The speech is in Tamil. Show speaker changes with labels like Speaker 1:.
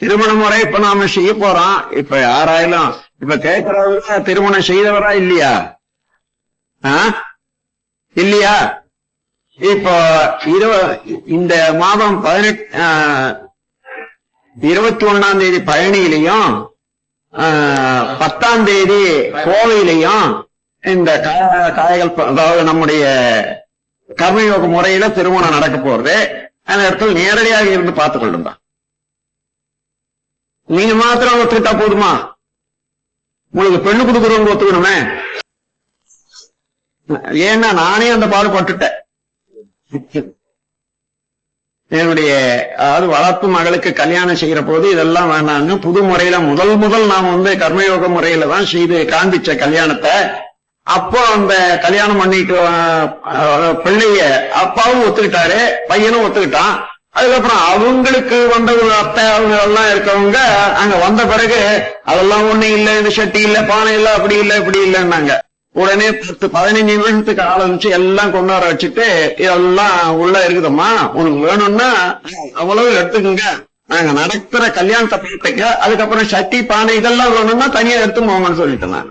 Speaker 1: திருமண முறை இப்ப நாம செய்ய போறோம். இப்ப யாராயிலும் இப்ப கேட்கறவங்க திருமணம் செய்தவரா இல்லையா? இல்லையா? இப்போ இருவ இந்த மாதம் பதினெட்டு இருபத்தி ஒண்ணாம் தேதி பழனியிலையும் பத்தாம் தேதி கோவையிலையும் இந்த கா- காயகள் அதாவது நம்முடைய கர்மயோக முறையில திருமணம் நடக்க போறது. அந்த இடத்துல நேரடியாக இருந்து பார்த்துக் கொள்ளுங்க. நீங்க மாத்திரம் ஒத்துக்கிட்டா போதுமா? உங்களுக்கு பெண்ணு கொடுக்குறவங்க ஒத்துக்கணுமே? ஏன்னா நானே அந்த பாடுபட்டுட்டேன் என்னுடைய அதாவது வளர்ப்பு மகளுக்கு கல்யாணம் செய்யற போது இதெல்லாம் வேணாங்க புது முறையில முதல் முதல் நாம் வந்து கர்மயோக முறையில தான் செய்து காண்பிச்ச கல்யாணத்தை அப்போ அந்த கல்யாணம் பண்ணிட்டு பிள்ளைய அப்பாவும் ஒத்துக்கிட்டாரு பையனும் ஒத்துக்கிட்டான். அதுக்கப்புறம் அவங்களுக்கு வந்த அத்தை அவங்க எல்லாம் இருக்கவங்க அங்க வந்த பிறகு அதெல்லாம் ஒண்ணு இல்ல இந்த சட்டி இல்ல பானை இல்ல அப்படி இல்ல இப்படி இல்லைன்னாங்க. உடனே பத்து பதினஞ்சு நிமிஷத்துக்கு ஆரம்பிச்சு எல்லாம் கொண்டு வர வச்சுட்டு இதெல்லாம் உள்ள இருக்குதம்மா உனக்கு வேணும்னா அவ்வளவு எடுத்துக்கோங்க. நாங்க நடத்துற கல்யாணத்தை பார்த்துக்க அதுக்கப்புறம் சட்டி பானை இதெல்லாம் வேணும்னா தனியா எடுத்து போங்கன்னு சொல்லிட்டேன் நான்.